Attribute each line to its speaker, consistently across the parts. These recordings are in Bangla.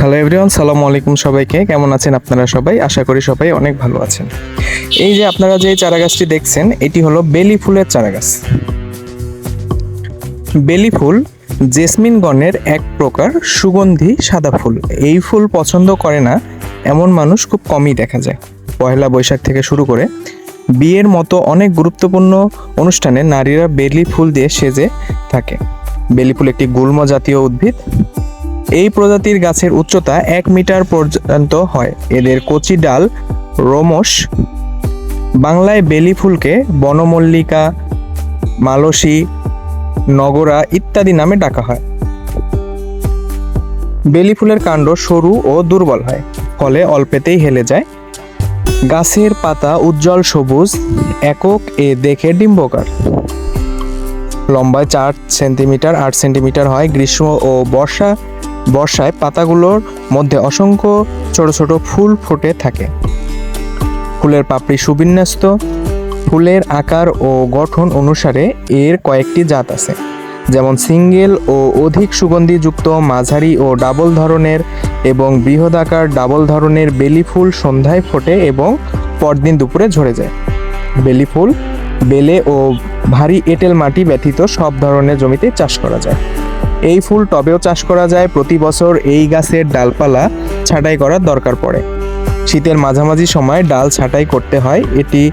Speaker 1: হ্যালো এভরিওয়ান সালামু আলাইকুম সবাইকে। কেমন আছেন আপনারা সবাই? আশা করি সবাই অনেক ভালো আছেন। এই যে আপনারা যে চারা গাছটি দেখছেন, এটি হলো বেলি ফুলের চারা গাছ বেলি ফুল জেসমিন গণের এক প্রকার সুগন্ধি সাদা ফুল। এই ফুল পছন্দ করে না এমন মানুষ খুব কমই দেখা যায়। পয়লা বৈশাখ থেকে শুরু করে বিয়ের মতো অনেক গুরুত্বপূর্ণ অনুষ্ঠানে নারীরা বেলি ফুল দিয়ে সেজে থাকে। বেলি ফুল একটি গুল্ম জাতীয় উদ্ভিদ। এই প্রজাতির গাছের উচ্চতা এক মিটার পর্যন্ত হয়। এদের কচি ডাল, রোমস, বাংলায় বেলি ফুলকে বনমল্লিকা, মালসী, নগরা ইত্যাদি নামে ডাকা হয়। বেলি ফুলের কাণ্ড সরু ও দুর্বল হয়, ফলে অল্পেতেই হেলে যায়। গাছের পাতা উজ্জ্বল সবুজ, একক এ দেখে ডিম্বকার। লম্বায় চার সেন্টিমিটার, আট সেন্টিমিটার হয় গ্রীষ্ম ও বর্ষা বর্ষায় পাতাগুলোর মধ্যে অসংখ্য ছোট ছোট ফুল ফুটে থাকে। ফুলের পাপড়ি সুবিন্যস্ত। ফুলের আকার ও গঠন অনুসারে এর কয়েকটি জাত আছে, যেমন সিঙ্গেল ও অধিক সুগন্ধিযুক্ত মাঝারি ও ডাবল ধরনের এবং বৃহদাকার ডাবল ধরনের বেলি ফুল সন্ধ্যায় ফোটে এবং পরদিন দুপুরে ঝরে যায়। বেলি ফুল, বেলে ও ভারী এঁটেল মাটি ব্যতীত সব ধরনের জমিতে চাষ করা যায়। এই ফুল টবেও চাষ করা যায়। প্রতি বছর এই গাছের ডালপালা ছাঁটাই করার দরকার পড়ে। শীতের মাঝামাঝি সময় ডাল ছাঁটাই করতে হয়। এটি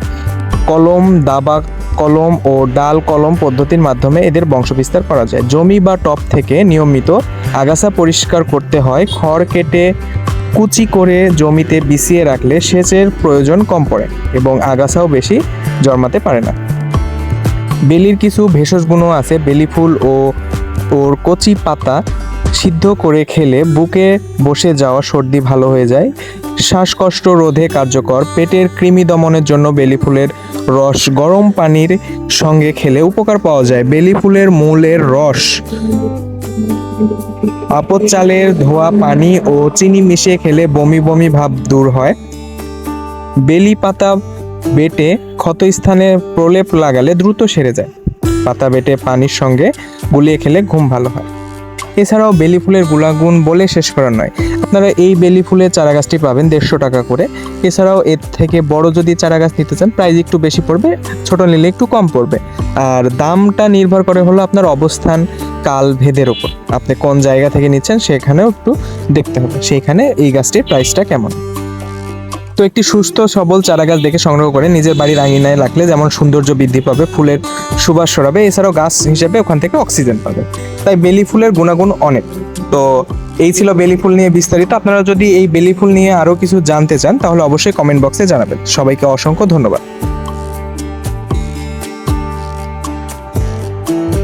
Speaker 1: কলম, দাবা কলম ও ডাল কলম পদ্ধতির মাধ্যমে এদের বংশবিস্তার করা যায়। জমি বা টব থেকে নিয়মিত আগাছা পরিষ্কার করতে হয়। খড় কেটে কুচি করে জমিতে বিছিয়ে রাখলে সেচের প্রয়োজন কম পড়ে এবং আগাছাও বেশি জন্মাতে পারে না। বেলির কিছু ভেষজ গুণও আছে। বেলি ফুল ও ওর কচি পাতা সিদ্ধ করে খেলে বুকে বসে যাওয়া সর্দি ভালো হয়ে যায়। শ্বাসকষ্ট রোধে কার্যকর। পেটের কৃমি দমনের জন্য বেলি ফুলের রস গরম পানির সঙ্গে খেলে উপকার পাওয়া যায়। বেলি ফুলের মূলের রস, আপদ চালের ধোয়া পানি ও চিনি মিশিয়ে খেলে বমি বমি ভাব দূর হয়। বেলি পাতা বেটে ক্ষতস্থানে প্রলেপ লাগালে দ্রুত সেরে যায়। পাতা বেটে পানির সঙ্গে গুলিয়ে খেলে ঘুম ভালো হয়। এছাড়াও বেলি ফুলের গুণাগুণ বলে শেষ করা নয়। আপনারা এই বেলি ফুলের চারা গাছটি পাবেন দেড়শো টাকা করে। এছাড়াও এর থেকে বড় যদি চারা গাছ নিতে চান, প্রাইস একটু বেশি পড়বে, ছোট নিলে একটু কম পড়বে। আর দামটা নির্ভর করে হলো আপনার অবস্থান, কাল ভেদের ওপর আপনি কোন জায়গা থেকে নিচ্ছেন সেখানেও একটু দেখতে হবে। সেইখানে এই গাছটির প্রাইসটা কেমন? তো একটি সুস্থ, সবল চারা গাছ দেখে সংগ্রহ করে নিজের বাড়ির আঙিনায় রাখলে যেমন সৌন্দর্য বৃদ্ধি পাবে, ফুলের সুবাস সরাবে এছাড়াও গাছ হিসেবে ওখান থেকে অক্সিজেন পাবে। তাই বেলি ফুলের গুণাগুণ অনেক। তো এই ছিল বেলি ফুল নিয়ে বিস্তারিত। আপনারা যদি এই বেলি ফুল নিয়ে আরও কিছু জানতে চান, তাহলে অবশ্যই কমেন্ট বক্সে জানাবেন। সবাইকে অসংখ্য ধন্যবাদ।